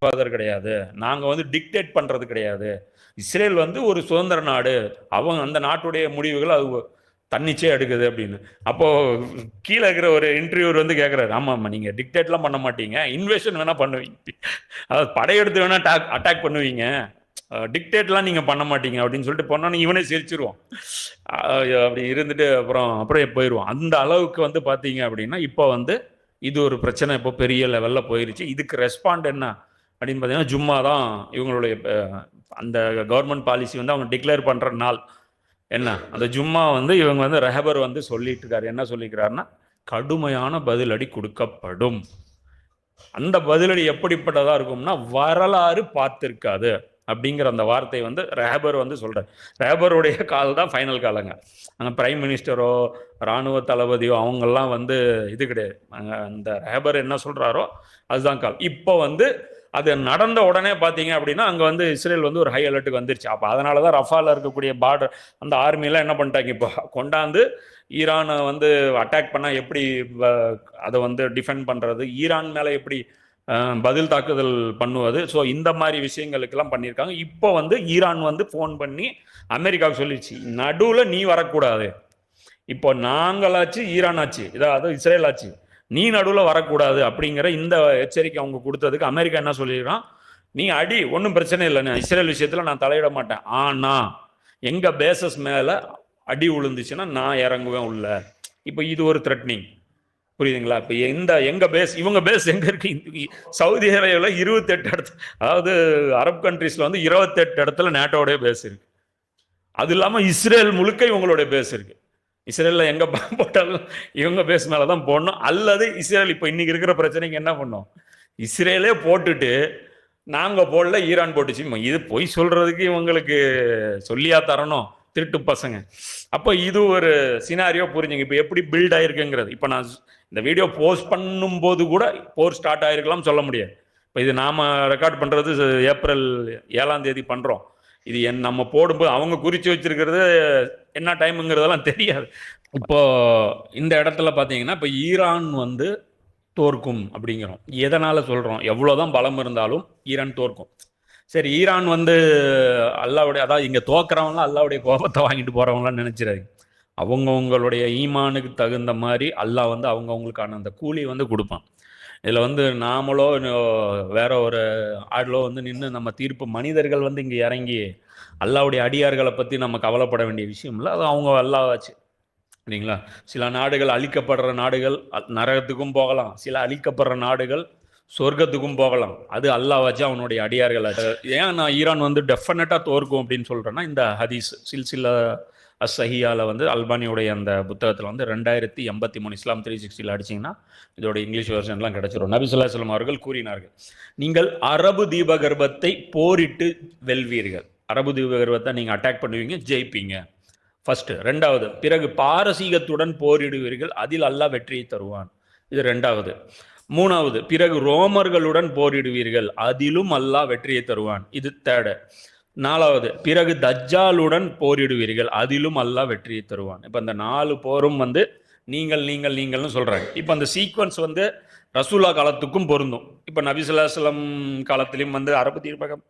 Father கிடையாது. நாங்கள் வந்து டிக்டேட் பண்ணுறது கிடையாது. இஸ்ரேல் வந்து ஒரு சுதந்திர நாடு. அவங்க அந்த நாட்டுடைய முடிவுகள் அது தன்னிச்சே எடுக்குது அப்படின்னு. அப்போது கீழே இருக்கிற ஒரு இன்டர்வியூர் வந்து கேட்குறாரு ஆமா ஆமா நீங்கள் டிக்டேட்லாம் பண்ண மாட்டீங்க. இன்வெஷன் வேணால் பண்ணுவீங்க. அதாவது படையெடுத்து வேணால் அட்டாக் அட்டாக் பண்ணுவீங்க. டிக்டேட்லாம் நீங்கள் பண்ண மாட்டீங்க அப்படின்னு சொல்லிட்டு போனோன்னு இவனே சிரிச்சிருவான். அப்படி இருந்துட்டு அப்புறம் அப்புறம் போயிடுவான் அந்த அளவுக்கு வந்து பார்த்தீங்க அப்படின்னா இப்போ வந்து இது ஒரு பிரச்சனை. இப்போ பெரிய லெவலில் போயிருச்சு. இதுக்கு ரெஸ்பாண்ட் என்ன? அப்படின்னு பார்த்தீங்கன்னா ஜும்மா தான் இவங்களுடைய அந்த கவர்மெண்ட் பாலிசி வந்து அவங்க டிக்ளேர் பண்ணுற நாள். என்ன? அந்த ஜும்மா வந்து இவங்க வந்து ரெஹபர் வந்து சொல்லிட்டு இருக்காரு என்ன சொல்லிக்கிறாருன்னா கடுமையான பதிலடி கொடுக்கப்படும். அந்த பதிலடி எப்படிப்பட்டதாக இருக்கும்னா வரலாறு பார்த்துருக்காது அப்படிங்கிற அந்த வார்த்தை வந்து ரேபர் வந்து சொல்கிறார் ரேபருடைய கால் தான் ஃபைனல் காலங்க. அங்கே பிரைம் மினிஸ்டரோ இராணுவ தளபதியோ அவங்கெல்லாம் வந்து இது கிடையாது. அங்க அந்த ரேபர் என்ன சொல்கிறாரோ அதுதான் கால். இப்போ வந்து அது நடந்த உடனே பார்த்தீங்க அப்படின்னா அங்கே வந்து இஸ்ரேல் வந்து ஒரு ஹை அலர்ட்டுக்கு வந்துருச்சு. அப்போ அதனால தான் ரஃபாவில் இருக்கக்கூடிய பார்டர் அந்த ஆர்மிலாம் என்ன பண்ணிட்டாங்க? இப்போ கொண்டாந்து ஈரானை வந்து அட்டாக் பண்ணால் எப்படி அதை வந்து டிஃபெண்ட் பண்ணுறது ஈரான் மேலே எப்படி பதில் தாக்குதல் பண்ணுவது? ஸோ இந்த மாதிரி விஷயங்களுக்கெல்லாம் பண்ணியிருக்காங்க. இப்போ வந்து ஈரான் வந்து ஃபோன் பண்ணி அமெரிக்காவுக்கு சொல்லிடுச்சு நடுவில் நீ வரக்கூடாது. இப்போ நாங்களாச்சு ஈரான் ஆச்சு இதாவது இஸ்ரேல் ஆச்சு நீ நடுவில் வரக்கூடாது அப்படிங்கிற இந்த எச்சரிக்கை அவங்க கொடுத்ததுக்கு அமெரிக்கா என்ன சொல்லிடுறான் நீ அடி ஒன்றும் பிரச்சனை இல்லை. நான் இஸ்ரேல் விஷயத்தில் நான் தலையிட மாட்டேன். ஆனா எங்கள் பேசஸ் மேலே அடி விழுந்துச்சுன்னா நான் இறங்குவேன் உள்ள. இப்போ இது ஒரு த்ரெட்னிங் புரியுதுங்களா? இப்போ எந்த எங்கள் பேஸ் இவங்க பேஸ் எங்கே இருக்கு? சவுதி அரேபியாவில் இருபத்தெட்டு இடத்துல அதாவது அரப் கண்ட்ரீஸில் வந்து இருபத்தெட்டு இடத்துல நேட்டோடைய பேஸ் இருக்கு. அது இல்லாமல் இஸ்ரேல் முழுக்க இவங்களுடைய பேஸ் இருக்குது இஸ்ரேலில் எங்கே போட்டாலும் இவங்க பேஸ் தான் போடணும். அல்லது இஸ்ரேல் இப்போ இன்றைக்கி இருக்கிற பிரச்சனைக்கு என்ன பண்ணோம்? இஸ்ரேலே போட்டுட்டு நாங்கள் போடல ஈரான் போட்டுச்சு. இது பொய் சொல்கிறதுக்கு இவங்களுக்கு சொல்லியா தரணும். திருட்டு பசங்க. அப்போ இது ஒரு சினாரியோ புரிஞ்சுங்க. இப்போ எப்படி பில்ட் ஆயிருக்குங்கிறது. இப்போ நான் இந்த வீடியோ போஸ்ட் பண்ணும்போது கூட போர் ஸ்டார்ட் ஆயிருக்கலாம் சொல்ல முடியாது. இப்போ இது நாம் ரெக்கார்ட் பண்ணுறது ஏப்ரல் ஏழாம் தேதி பண்ணுறோம் இது என் நம்ம போடும்போது அவங்க குறித்து வச்சிருக்கிறது என்ன டைமுங்கிறதெல்லாம் தெரியாது. இப்போ இந்த இடத்துல பார்த்தீங்கன்னா இப்போ ஈரான் வந்து தோற்கும் அப்படிங்கிறோம். எதனால் சொல்கிறோம் எவ்வளோதான் பலம் இருந்தாலும் ஈரான் தோற்கும். சரி ஈரான் வந்து அல்லாவுடைய அதாவது இங்கே தோக்குறவங்களாம் அல்லாவுடைய கோபத்தை வாங்கிட்டு போகிறவங்களாம் நினைச்சிடாதீங்க. அவங்கவுங்களுடைய ஈமானுக்கு தகுந்த மாதிரி அல்லாஹ் வந்து அவங்கவுங்களுக்கான அந்த கூலி வந்து கொடுப்பான். இதில் வந்து நாமளோ வேற ஒரு ஆடலோ வந்து நின்று நம்ம தீர்ப்பு மனிதர்கள் வந்து இங்கே இறங்கி அல்லாவுடைய அடியார்களை பற்றி நம்ம கவலைப்பட வேண்டிய விஷயம் இல்லை. அது அவங்க அல்லாவாச்சு. சரிங்களா? சில நாடுகள் அழிக்கப்படுற நாடுகள் நரகத்துக்கும் போகலாம். சில அழிக்கப்படுற நாடுகள் சொர்க்கத்துக்கும் போகலாம். அது அல்லாஹ் அவனுடைய அடியார்கள் ஏன் நான் ஈரான் வந்து டெஃபினட்டாக தோற்கும் அப்படின்னு சொல்கிறேன்னா இந்த ஹதீஸ் சில்சிலா அசஹியாவில் வந்து அல்பானியோடைய அந்த புத்தகத்தில் வந்து ரெண்டாயிரத்தி எண்பத்தி மூணு இஸ்லாம் த்ரீ சிக்ஸ்டியில் அடிச்சிங்கன்னா இதோட இங்கிலீஷ் வெர்ஷன்லாம் கிடச்சிரும். நபி ஸல்லல்லாஹு அலைஹி அவர்கள் கூறினார்கள் நீங்கள் அரபு தீபகர்பத்தை போரிட்டு வெல்வீர்கள். அரபு தீபகர்பத்தை நீங்கள் அட்டாக் பண்ணுவீங்க ஜெயிப்பீங்க. ஃபர்ஸ்ட் ரெண்டாவது பிறகு பாரசீகத்துடன் போரிடுவீர்கள் அதில் அல்லாஹ் வெற்றியை தருவான். இது ரெண்டாவது. மூணாவது பிறகு ரோமர்களுடன் போரிடுவீர்கள் அதிலும் அல்லாஹ் வெற்றியை தருவான். இது தேர்டு நாலாவது பிறகு தஜ்ஜாலுடன் போரிடுவீர்கள். அதிலும் அல்லாஹ் வெற்றியை தருவான். இப்போ இந்த நாலு போரும் வந்து நீங்கள் நீங்கள் நீங்கள்னு சொல்கிறாங்க இப்போ அந்த சீக்வன்ஸ் வந்து ரசூலா காலத்துக்கும் பொருந்தும். இப்போ நபிசுல்லாஸ்லம் காலத்திலையும் வந்து அரபு தீர்ப்பகம்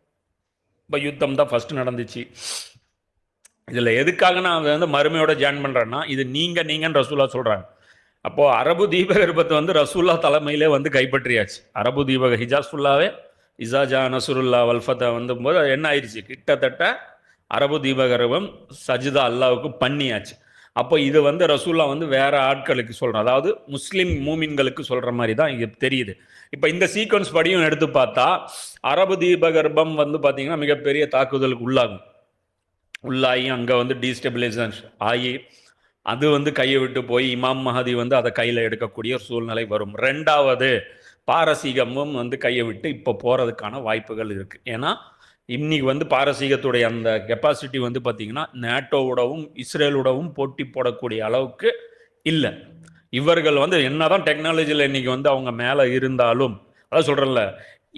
இப்போ யுத்தம் தான் ஃபர்ஸ்ட் நடந்துச்சு. இதில் எதுக்காக நான் வந்து மறுமையோட ஜாயின் பண்ணுறேன்னா இது நீங்கள் நீங்கன்னு ரசூலா சொல்கிறாங்க அப்போது அரபு தீபகற்பத்தை வந்து ரசூல்லா தலைமையிலே வந்து கைப்பற்றியாச்சு. அரபு தீபக ஹிஜாஸ் ஃபுல்லாகவே இசாஜா நசுருல்லா வல்ஃபத்தா வந்தபோது என்ன ஆயிடுச்சு? கிட்டத்தட்ட அரபு தீபகரபம் சஜிதா அல்லாவுக்கு பண்ணியாச்சு. அப்போ இது வந்து ரசூல்லா வந்து வேற ஆட்களுக்கு சொல்கிறோம் அதாவது முஸ்லீம் மூமின்களுக்கு சொல்கிற மாதிரி தான் இங்கே தெரியுது. இப்போ இந்த சீக்வன்ஸ் படியும் எடுத்து பார்த்தா அரபு தீபகர்பம் வந்து பார்த்தீங்கன்னா மிகப்பெரிய தாக்குதலுக்கு உள்ளாகும். உள்ளாகி அங்கே வந்து டீஸ்டெபிலைசேஷன் ஆகி அது வந்து கையை விட்டு போய் இமாம் மஹதி வந்து அதை கையில் எடுக்கக்கூடிய ஒரு சூழ்நிலை வரும். ரெண்டாவது பாரசீகமும் வந்து கையை விட்டு இப்போ போகிறதுக்கான வாய்ப்புகள் இருக்குது ஏன்னா இன்னைக்கு வந்து பாரசீகத்துடைய அந்த கெப்பாசிட்டி வந்து பார்த்திங்கன்னா நேட்டோவோடவும் இஸ்ரேலோடவும் போட்டி போடக்கூடிய அளவுக்கு இல்லை. இவர்கள் வந்து என்னதான் டெக்னாலஜியில் இன்னைக்கு வந்து அவங்க மேலே இருந்தாலும் அதான் சொல்கிறேன்ல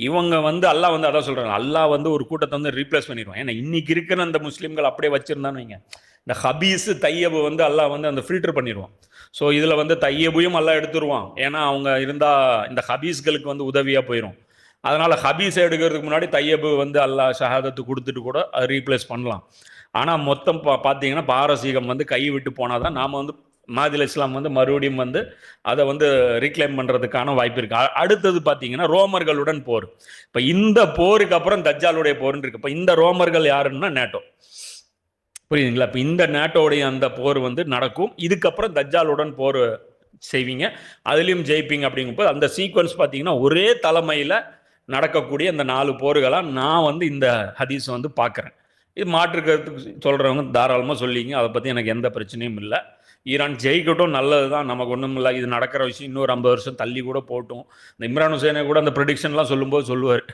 இவங்க வந்து அல்லாஹ் வந்து அதான் சொல்கிறாங்க அல்லாஹ் வந்து ஒரு கூட்டத்தை வந்து ரீப்ளேஸ் பண்ணிடுவான். ஏன்னா இன்னைக்கு இருக்கிற அந்த முஸ்லீம்கள் அப்படியே வச்சுருந்தான்னு வைங்க. இந்த ஹபீஸு தையபு வந்து அல்லாஹ் வந்து அந்த ஃபில்டர் பண்ணிடுவான். ஸோ இதில் வந்து தையபையும் எல்லாம் எடுத்துருவான். ஏன்னா அவங்க இருந்தால் இந்த ஹபீஸ்களுக்கு வந்து உதவியாக போயிடும் அதனால் ஹபீஸை எடுக்கிறதுக்கு முன்னாடி தையபு வந்து அல்லாஹ் ஷஹாதத்து கொடுத்துட்டு கூட அதை ரீப்ளேஸ் பண்ணலாம். ஆனால் மொத்தம் பா பார்த்தீங்கன்னா பாரசீகம் வந்து கை விட்டு போனால் தான் நாம் வந்து மாதில் இஸ்லாம் வந்து மறுபடியும் வந்து அதை வந்து ரீக்ளைம் பண்ணுறதுக்கான வாய்ப்பு இருக்குது அடுத்தது பார்த்தீங்கன்னா ரோமர்களுடன் போர். இப்போ இந்த போருக்கு அப்புறம் தஜ்ஜாலுடைய போர்னு இருக்குது இப்போ இந்த ரோமர்கள் யாருன்னா நேட்டோ. புரியுதுங்களா? இப்போ இந்த நேட்டோடைய அந்த போர் வந்து நடக்கும். இதுக்கப்புறம் தஜ்ஜாலுடன் போர் செய்வீங்க. அதுலேயும் ஜெயிப்பீங்க அப்படிங்கும்போது அந்த சீக்வன்ஸ் பார்த்தீங்கன்னா ஒரே தலைமையில் நடக்கக்கூடிய இந்த நாலு போர்களாக நான் வந்து இந்த ஹதீஸ் வந்து பார்க்குறேன். இது மாற்றுக்கிறதுக்கு சொல்கிறவங்க தாராளமாக சொல்லிங்க. அதை பற்றி எனக்கு எந்த பிரச்சனையும் இல்லை. ஈரான் ஜெயிக்கட்டும் நல்லது தான் நமக்கு ஒன்றும் இல்லை. இது நடக்கிற விஷயம் இன்னொரு ஐம்பது வருஷம் தள்ளி கூட போட்டோம். இந்த இம்ரான் ஹுசேனை கூட அந்த ப்ரடிக்ஷன்லாம் சொல்லும்போது சொல்லுவார்.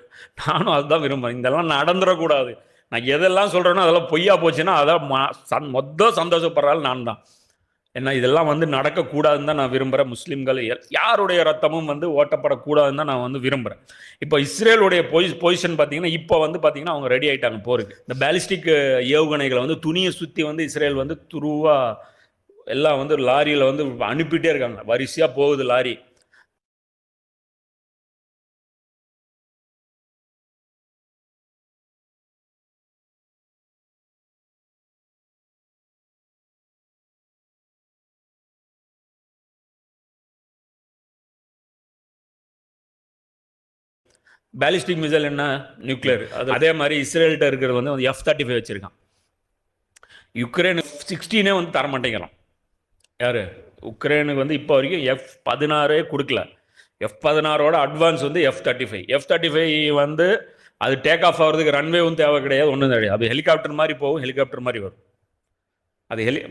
நானும் அதுதான் விரும்புகிறேன் இதெல்லாம் நடந்துடக்கூடாது. நான் எதெல்லாம் சொல்கிறேனோ அதெல்லாம் பொய்யா போச்சுன்னா அதான் சன் மொத்த சந்தோஷப்படுறாள் நான் தான் ஏன்னா இதெல்லாம் வந்து நடக்கக்கூடாதுன்னு தான் நான் விரும்புகிறேன் முஸ்லீம்கள் எல்- யாருடைய ரத்தமும் வந்து ஓட்டப்படக்கூடாதுன்னு தான் நான் வந்து விரும்புகிறேன் இப்போ இஸ்ரேலுடைய பொய் பொசிஷன் பார்த்தீங்கன்னா இப்போ வந்து பார்த்தீங்கன்னா அவங்க ரெடி ஆகிட்டாங்க போருக்கு. இந்த பேலிஸ்டிக் ஏவுகணைகளை வந்து துணியை சுற்றி வந்து இஸ்ரேல் வந்து துருவாக எல்லாம் வந்து லாரியில் வந்து அனுப்பிட்டே இருக்காங்க. வரிசையாக போகுது லாரி. பேலிஸ்டிக் மிசைல் என்ன? நியூக்ளியர் அது அதே மாதிரி இஸ்ரேல்கிட்ட இருக்கிறது வந்து எஃப் தேர்ட்டி ஃபைவ் வச்சுருக்கான். யுக்ரைன் சிக்ஸ்டீனே வந்து தர மாட்டேங்கிறான். யார்? உக்ரைனுக்கு வந்து இப்போ வரைக்கும் எஃப் பதினாறே கொடுக்கல. எஃப் பதினாறோட அட்வான்ஸ் வந்து F thirty five F thirty five வந்து அது டேக் ஆஃப் ஆகிறதுக்கு ரன்வேவும் தேவை கிடையாது ஒன்றும் கிடையாது. அது ஹெலிகாப்டர் மாதிரி போகும் ஹெலிகாப்டர் மாதிரி வரும். அது ஹெலி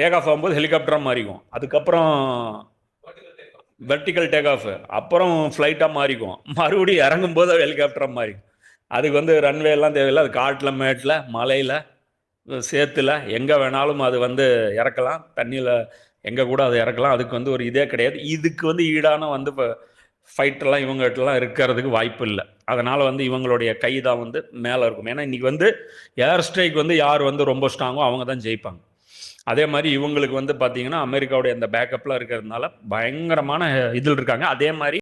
டேக் ஆஃப் ஆகும்போது ஹெலிகாப்டராக மாறிக்கும் அதுக்கப்புறம் வெர்டிக்கல் டேக் ஆஃப் அப்புறம் ஃப்ளைட்டாக மாறிக்கும். மறுபடியும் இறங்கும்போது போது ஹெலிகாப்டராக மாறிக்கும். அதுக்கு வந்து ரன்வே எல்லாம் தேவையில்லை. அது காட்டில் மேட்டில் மலையில் சேத்துல எங்கே வேணாலும் அது வந்து இறக்கலாம். தண்ணியில் எங்கே கூட அது இறக்கலாம். அதுக்கு வந்து ஒரு இதே கிடையாது. இதுக்கு வந்து ஈடான வந்து இப்போ ஃபைட்டெல்லாம் இவங்ககிட்டலாம் இருக்கிறதுக்கு வாய்ப்பு இல்லை. அதனால் வந்து இவங்களுடைய கை தான் வந்து மேலே இருக்கும். ஏன்னா இன்றைக்கி வந்து ஏர் ஸ்ட்ரைக் வந்து யார் வந்து ரொம்ப ஸ்ட்ராங்கோ அவங்க தான் ஜெயிப்பாங்க. அதே மாதிரி இவங்களுக்கு வந்து பார்த்தீங்கன்னா அமெரிக்காவுடைய அந்த பேக்கப்லாம் இருக்கிறதுனால பயங்கரமான இதில் இருக்காங்க. அதே மாதிரி